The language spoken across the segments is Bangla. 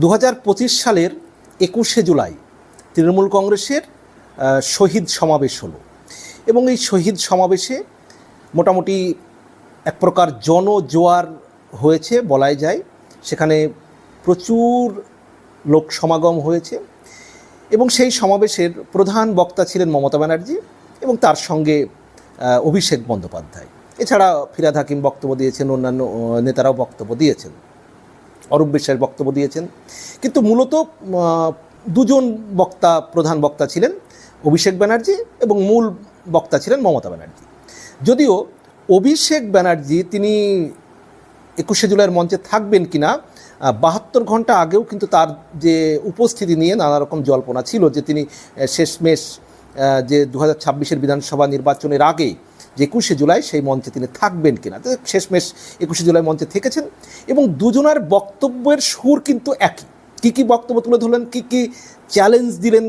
দু হাজার পঁচিশ সালের একুশে জুলাই তৃণমূল কংগ্রেসের শহীদ সমাবেশ হলো। এবং এই শহীদ সমাবেশে মোটামুটি এক প্রকার জনজোয়ার হয়েছে বলাই যায়। সেখানে প্রচুর লোক সমাগম হয়েছে এবং সেই সমাবেশের প্রধান বক্তা ছিলেন মমতা ব্যানার্জি এবং তার সঙ্গে অভিষেক বন্দ্যোপাধ্যায়। এছাড়া ফিরাদ হাকিম বক্তব্য দিয়েছেন, অন্যান্য নেতারাও বক্তব্য দিয়েছেন। অরূপ বিশ্বাস বক্তব্য দিয়েছেন। কিন্তু মূলত দুজন বক্তা, প্রধান বক্তা ছিলেন অভিষেক ব্যানার্জি এবং মূল বক্তা ছিলেন মমতা ব্যানার্জি। যদিও অভিষেক ব্যানার্জি তিনি একুশে জুলাইয়ের মঞ্চে থাকবেন কিনা বাহাত্তর ঘণ্টা আগেও কিন্তু তার যে উপস্থিতি নিয়ে নানা রকম জল্পনা ছিল যে তিনি শেষমেশ যে দু হাজার ছাব্বিশের বিধানসভা নির্বাচনের আগে যে একুশে জুলাই সেই মঞ্চে তিনি থাকবেন কিনা। তো শেষমেশ একুশে জুলাই মঞ্চে থেকেছেন এবং দুজনার বক্তব্যের সুর কিন্তু একই। কী কী বক্তব্য তুলে ধরলেন? কী কী চ্যালেঞ্জ দিলেন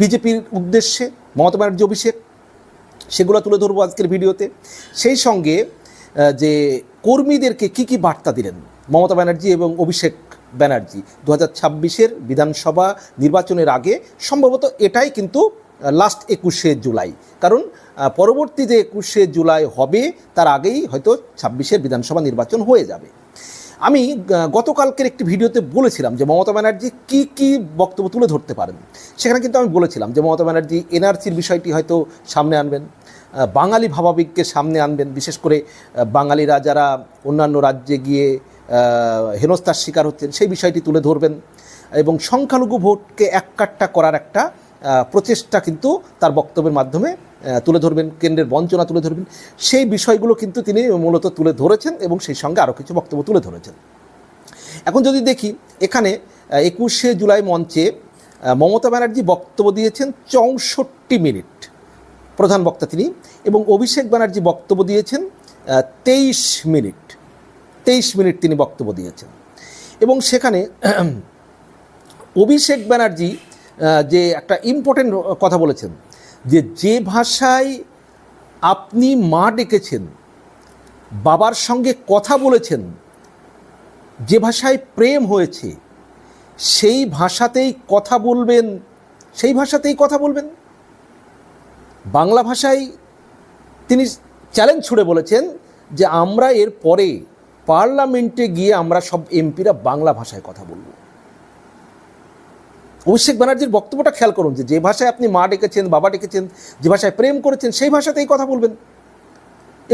বিজেপির উদ্দেশ্যে? মমতা ব্যানার্জি অভিষেক, সেগুলো তুলে ধরবো আজকের ভিডিওতে। সেই সঙ্গে যে কর্মীদেরকে কি কি বার্তা দিলেন? মমতা ব্যানার্জি এবং অভিষেক ব্যানার্জি। দু হাজার বিধানসভা নির্বাচনের আগে সম্ভবত এটাই কিন্তু লাস্ট একুশে জুলাই। কারণ পরবর্তী যে একুশে জুলাই হবে, তার আগেই হয়তো ছাব্বিশের বিধানসভা নির্বাচন হয়ে যাবে। আমি গতকালকের একটি ভিডিওতে বলেছিলাম যে মমতা ব্যানার্জি কি কি বক্তব্য তুলে ধরতে পারেন। সেখানে কিন্তু আমি বলেছিলাম যে মমতা ব্যানার্জি এনআরসির বিষয়টি হয়তো সামনে আনবেন বাঙালি ভাবাবিককে সামনে আনবেন, বিশেষ করে বাঙালিরা যারা অন্যান্য রাজ্যে গিয়ে হেনস্থার শিকার হচ্ছেন, সেই বিষয়টি তুলে ধরবেন। এবং সংখ্যালঘু ভোটকে এক এককাট্টা করার একটা প্রচেষ্টা কিন্তু তার বক্তব্যের মাধ্যমে তুলে ধরবেন, কেন্দ্রের বঞ্চনা তুলে ধরবেন। সেই বিষয়গুলো কিন্তু তিনি মূলত তুলে ধরেছেন এবং সেই সঙ্গে আরও কিছু বক্তব্য তুলে ধরেছেন। এখন যদি দেখি, এখানে একুশে জুলাই মঞ্চে মমতা ব্যানার্জি বক্তব্য দিয়েছেন চৌষট্টি মিনিট, প্রধান বক্তা তিনি, এবং অভিষেক ব্যানার্জি বক্তব্য দিয়েছেন তেইশ মিনিট তেইশ মিনিট তিনি বক্তব্য দিয়েছেন। এবং সেখানে অভিষেক ব্যানার্জি যে একটা ইম্পর্টেন্ট কথা বলেছেন, যে যে ভাষায় আপনি মা ডেকেছেন, বাবার সঙ্গে কথা বলেছেন, যে ভাষায় প্রেম হয়েছে, সেই ভাষাতেই কথা বলবেন, সেই ভাষাতেই কথা বলবেন। বাংলা ভাষায় তিনি চ্যালেঞ্জ ছুড়ে বলেছেন যে আমরা এর পরে পার্লামেন্টে গিয়ে আমরা সব এমপিরা বাংলা ভাষায় কথা বলব। অভিষেক ব্যানার্জির বক্তব্যটা খেয়াল করুন যে যে ভাষায় আপনি মা ডেকেছেন, বাবা ডেকেছেন, যে ভাষায় প্রেম করেছেন, সেই ভাষাতেই কথা বলবেন।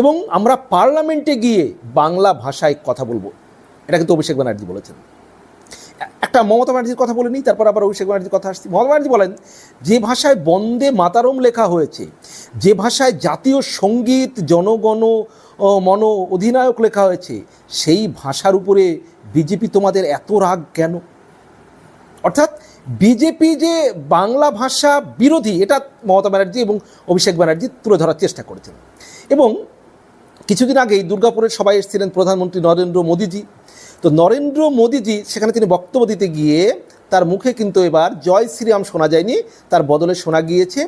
এবং আমরা পার্লামেন্টে গিয়ে বাংলা ভাষায় কথা বলব। এটা কিন্তু অভিষেক ব্যানার্জি বলেছেন। একটা মমতা ব্যানার্জির কথা বলে নিই, তারপর আবার অভিষেক ব্যানার্জির কথা আসছি। মমতা ব্যানার্জি বলেন, যে ভাষায় বন্দে মাতারম লেখা হয়েছে, যে ভাষায় জাতীয় সংগীত, জনগণ মন অধিনায়ক লেখা হয়েছে, সেই ভাষার উপরে বিজেপি তোমাদের এত রাগ কেন? অর্থাৎ বিজেপি যে বাংলা ভাষা বিরোধী, এটা মমতা ব্যানার্জি এবং অভিষেক ব্যানার্জি তুলে ধরার চেষ্টা করেছেন। এবং কিছুদিন আগেই দুর্গাপুরের সবাই এসেছিলেন প্রধানমন্ত্রী নরেন্দ্র মোদীজি। তো নরেন্দ্র মোদীজি, সেখানে তিনি বক্তব্য দিতে গিয়ে তার মুখে কিন্তু এবার জয় শ্রীরাম শোনা যায়নি, তার বদলে শোনা গিয়েছে।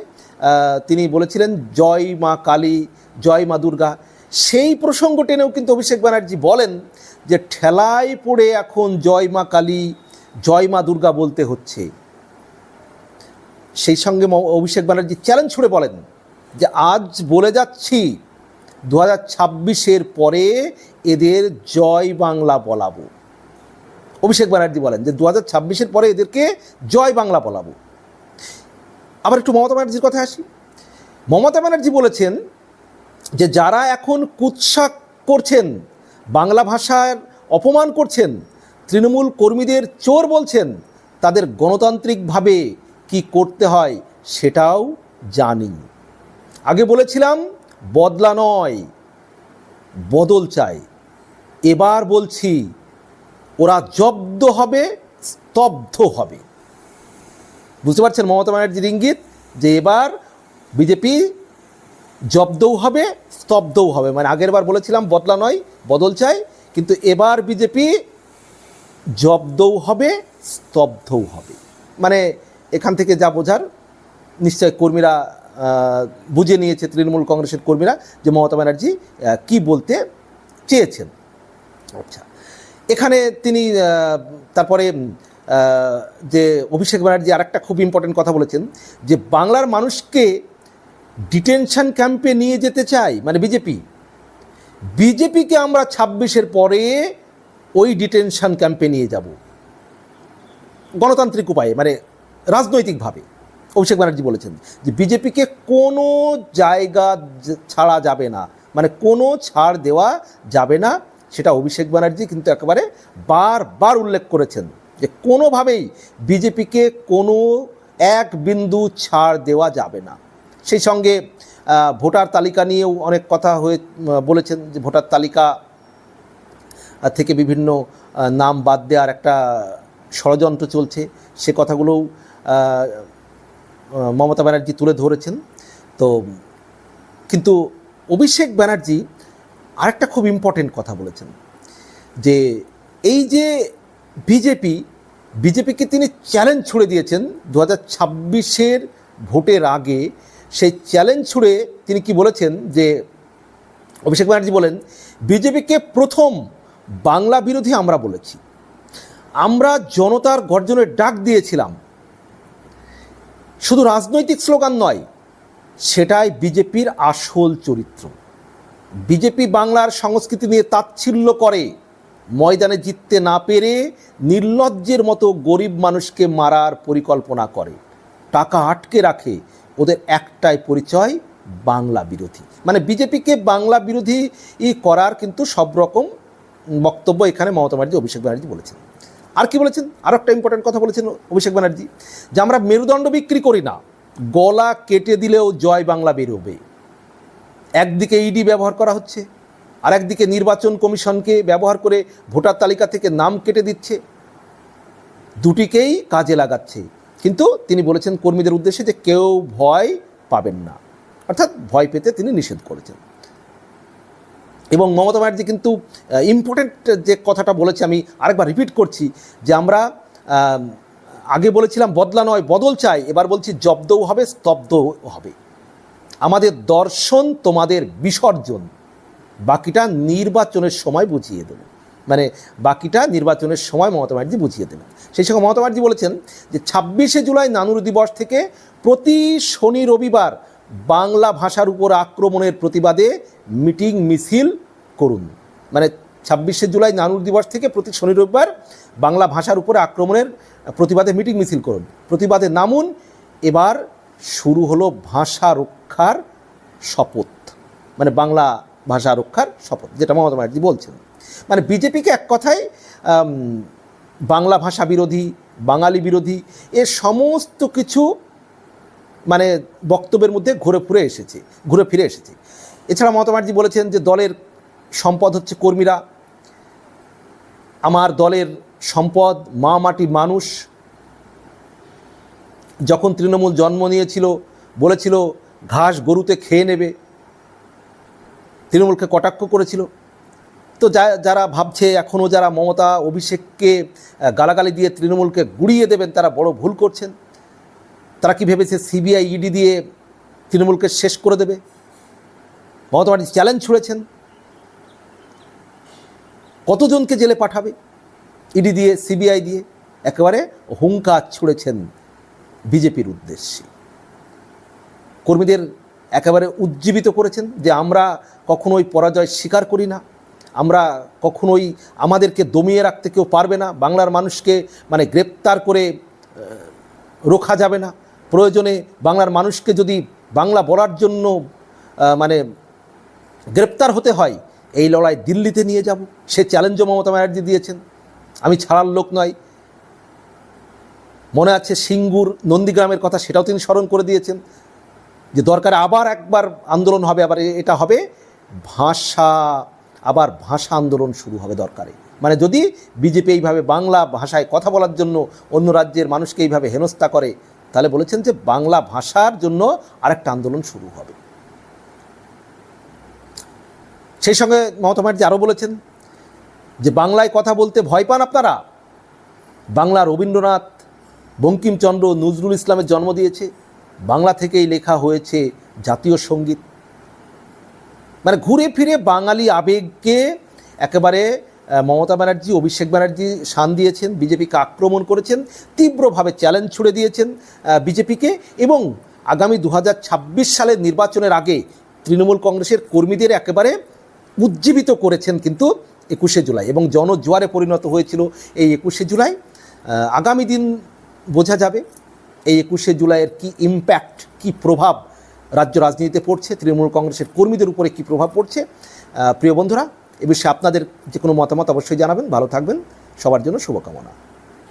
তিনি বলেছিলেন, জয় মা কালী, জয় মা দুর্গা। সেই প্রসঙ্গ টেনেও কিন্তু অভিষেক ব্যানার্জি বলেন যে, ঠেলায় পড়ে এখন জয় মা কালী জয় মা দুর্গা বলতে হচ্ছে। সেই সঙ্গে অভিষেক ব্যানার্জি চ্যালেঞ্জ ছুড়ে বলেন যে আজ বলে যাচ্ছি দু হাজার ছাব্বিশের পরে এদের জয় বাংলা বলাবো। অভিষেক ব্যানার্জি বলেন যে দু হাজার ছাব্বিশের পরে এদেরকে জয় বাংলা বলাবো। আবার একটু মমতা ব্যানার্জির কথা আসি। মমতা ব্যানার্জি বলেছেন যে যারা এখন কুৎসা করছেন, বাংলা ভাষার অপমান করছেন তৃণমূল কর্মীদের চোর বলছেন, তাদের গণতান্ত্রিকভাবে কি করতে হয় সেটাও জানি। আগে বলেছিলাম, বদলা নয়, বদল চাই। এবার বলছি, ওরা জব্দ হবে, স্তব্ধ হবে। বুঝতে পারছেন মমতা ব্যানার্জির ইঙ্গিত? যে এবার বিজেপি জব্দও হবে, স্তব্ধও হবে। মানে আগের বার বলেছিলাম, বদলা নয়, বদল চাই, কিন্তু এবার বিজেপি জব্দও হবে, স্তব্ধও হবে। মানে এখান থেকে যা বোঝার, নিশ্চয় কর্মীরা বুঝে নিয়েছে তৃণমূল কংগ্রেসের কর্মীরা যে মমতা ব্যানার্জি কী বলতে চেয়েছেন। আচ্ছা এখানে তিনি তারপরে যে অভিষেক ব্যানার্জি আরেকটা খুব ইম্পর্টেন্ট কথা বলেছেন, যে বাংলার মানুষকে ডিটেনশন ক্যাম্পে নিয়ে যেতে চাই মানে বিজেপি। বিজেপিকে আমরা ছাব্বিশের পরে ওই ডিটেনশন ক্যাম্পে নিয়ে যাব। গণতান্ত্রিক উপায়ে মানে রাজনৈতিকভাবে। অভিষেক ব্যানার্জি বলেছেন যে বিজেপিকে কোনো জায়গা ছাড়া যাবে না মানে কোনো ছাড় দেওয়া যাবে না, সেটা অভিষেক ব্যানার্জি কিন্তু একেবারে বারবার উল্লেখ করেছেন যে কোনোভাবেই বিজেপিকে কোনো এক বিন্দু ছাড় দেওয়া যাবে না। সেই সঙ্গে ভোটার তালিকা নিয়েও অনেক কথা হয়ে বলেছেন যে ভোটার তালিকা থেকে বিভিন্ন নাম বাদ দেওয়ার একটা ষড়যন্ত্র চলছে। সে কথাগুলোও মমতা ব্যানার্জি তুলে ধরেছেন। তো, কিন্তু অভিষেক ব্যানার্জি আরেকটা খুব ইম্পর্টেন্ট কথা বলেছেন। যে এই যে বিজেপি, বিজেপিকে তিনি চ্যালেঞ্জ ছুড়ে দিয়েছেন দু হাজার ছাব্বিশের ভোটের আগে, সেই চ্যালেঞ্জ ছুড়ে তিনি কি বলেছেন যে, অভিষেক ব্যানার্জি বলেন, বিজেপিকে প্রথম বাংলা বিরোধী আমরা বলেছি। আমরা জনতার গর্জনের ডাক দিয়েছিলাম। শুধু রাজনৈতিক স্লোগান নয়, সেটাই বিজেপির আসল চরিত্র। বিজেপি বাংলার সংস্কৃতি নিয়ে তাচ্ছিল্য করে, ময়দানে জিততে না পেরে নির্লজ্জের মতো গরিব মানুষকে মারার পরিকল্পনা করে। টাকা আটকে রাখে ওদের একটাই পরিচয়, বাংলা বিরোধী। মানে বিজেপিকে বাংলা বিরোধী করার কিন্তু সব রকম বক্তব্য এখানে মমতা ব্যানার্জি, অভিষেক ব্যানার্জি বলেছেন। আর কি বলেছেন? আরও একটা ইম্পর্টেন্ট কথা বলেছেন অভিষেক ব্যানার্জি, যে আমরা মেরুদণ্ড বিক্রি করি না, গলা কেটে দিলেও জয় বাংলা বেরোবে। একদিকে ইডি ব্যবহার করা হচ্ছে, আর একদিকে নির্বাচন কমিশনকে ব্যবহার করে ভোটার তালিকা থেকে নাম কেটে দিচ্ছে। দুটিকেই কাজে লাগাচ্ছে। কিন্তু তিনি বলেছেন কর্মীদের উদ্দেশ্যে যে কেউ ভয় পাবেন না। অর্থাৎ ভয় পেতে তিনি নিষেধ করেছেন। এবং মমতা ব্যানার্জি কিন্তু ইম্পর্টেন্ট যে কথাটা বলেছে, আমি আরেকবার রিপিট করছি, যে আমরা আগে বলেছিলাম বদলা নয়, বদল চাই, এবার বলছি জব্দও হবে, স্তব্ধও হবে। আমাদের দর্শন তোমাদের বিসর্জন, বাকিটা নির্বাচনের সময় বুঝিয়ে দেবে। মানে বাকিটা নির্বাচনের সময় মমতা ব্যানার্জি বুঝিয়ে দেবেন। সেই সঙ্গে মমতা ব্যানার্জি বলেছেন যে ছাব্বিশে জুলাই নানুর দিবস থেকে প্রতি শনি রবিবার বাংলা ভাষার উপর আক্রমণের প্রতিবাদে মিটিং, মিছিল করুন। মানে ছাব্বিশে জুলাই নানুর দিবস থেকে প্রতি শনি রবিবার বাংলা ভাষার উপরে আক্রমণের প্রতিবাদে মিটিং মিছিল করুন। প্রতিবাদে নামুন। এবার শুরু হলো ভাষা রক্ষার শপথ। মানে বাংলা ভাষা রক্ষার শপথ, যেটা মমতা ব্যানার্জি বলছেন। মানে বিজেপিকে এক কথায় বাংলা ভাষা বিরোধী, বাঙালি বিরোধী, এ সমস্ত কিছু মানে বক্তব্যের মধ্যে ঘুরে ফিরে এসেছে, ঘুরে ফিরে এসেছে। এছাড়া মমতা ব্যানার্জি বলেছেন যে দলের সম্পদ হচ্ছে কর্মীরা। আমার দলের সম্পদ, মা মাটি মানুষ। যখন তৃণমূল জন্ম নিয়েছিল, বলেছিল, ঘাস গরুতে খেয়ে নেবে। তৃণমূলকে কটাক্ষ করেছিল। তো যা, যারা ভাবছে এখনও যারা মমতা, অভিষেককে গালাগালি দিয়ে তৃণমূলকে গুড়িয়ে দেবেন, তারা বড় ভুল করছেন। তারা কি ভেবেছে, সিবিআই, ইডি দিয়ে তৃণমূলকে শেষ করে দেবে? মমতা চ্যালেঞ্জ ছুড়েছেন। কতজনকে জেলে পাঠাবে? ইডি দিয়ে, সিবিআই দিয়ে? একেবারে হুঙ্কার ছুড়েছেন বিজেপির উদ্দেশ্যে। কর্মীদের একেবারে উজ্জীবিত করেছেন যে আমরা কখনোই পরাজয় স্বীকার করি না। আমরা কখনোই আমাদেরকে দমিয়ে রাখতে কেউ পারবে না। বাংলার মানুষকে মানে গ্রেপ্তার করে রোখা যাবে না। প্রয়োজনে বাংলার মানুষকে যদি বাংলা বলার জন্য মানে গ্রেপ্তার হতে হয় এই লড়াই দিল্লিতে নিয়ে যাব। সে চ্যালেঞ্জও মমতা ব্যানার্জি দিয়েছেন। আমি ছাড়ার লোক নয়। মনে আছে সিঙ্গুর নন্দীগ্রামের কথা, সেটাও তিনি স্মরণ করে দিয়েছেন। যে দরকার আবার একবার আন্দোলন হবে, আবার এটা হবে। ভাষা, আবার ভাষা আন্দোলন শুরু হবে দরকারে। মানে যদি বিজেপি এইভাবে বাংলা ভাষায় কথা বলার জন্য অন্য রাজ্যের মানুষকে এইভাবে হেনস্থা করে, তাহলে বলেছেন যে বাংলা ভাষার জন্য আরেকটা আন্দোলন শুরু হবে। সেই সঙ্গে মমতা ব্যানার্জি আরও বলেছেন যে বাংলায় কথা বলতে ভয় পান আপনারা। বাংলা রবীন্দ্রনাথ, বঙ্কিমচন্দ্র, নজরুল ইসলামের জন্ম দিয়েছে। বাংলা থেকেই লেখা হয়েছে জাতীয় সংগীত। মানে ঘুরে ফিরে বাঙালি আবেগকে একেবারে মমতা ব্যানার্জি, অভিষেক ব্যানার্জি শান দিয়েছেন, বিজেপিকে আক্রমণ করেছেন, তীব্রভাবে চ্যালেঞ্জ ছুড়ে দিয়েছেন বিজেপিকে এবং আগামী দু হাজার ছাব্বিশ সালের নির্বাচনের আগে তৃণমূল কংগ্রেসের কর্মীদের একেবারে উজ্জীবিত করেছেন কিন্তু একুশে জুলাই এবং জনজোয়ারে পরিণত হয়েছিল এই একুশে জুলাই। আগামী দিন বোঝা যাবে এই একুশে জুলাইয়ের কি ইম্প্যাক্ট কি প্রভাব রাজ্য রাজনীতিতে পড়ছে, তৃণমূল কংগ্রেসের কর্মীদের উপরে কি প্রভাব পড়ছে। প্রিয় বন্ধুরা, এ বিষয়ে আপনাদের যে কোনো মতামত অবশ্যই জানাবেন। ভালো থাকবেন। সবার জন্য শুভকামনা।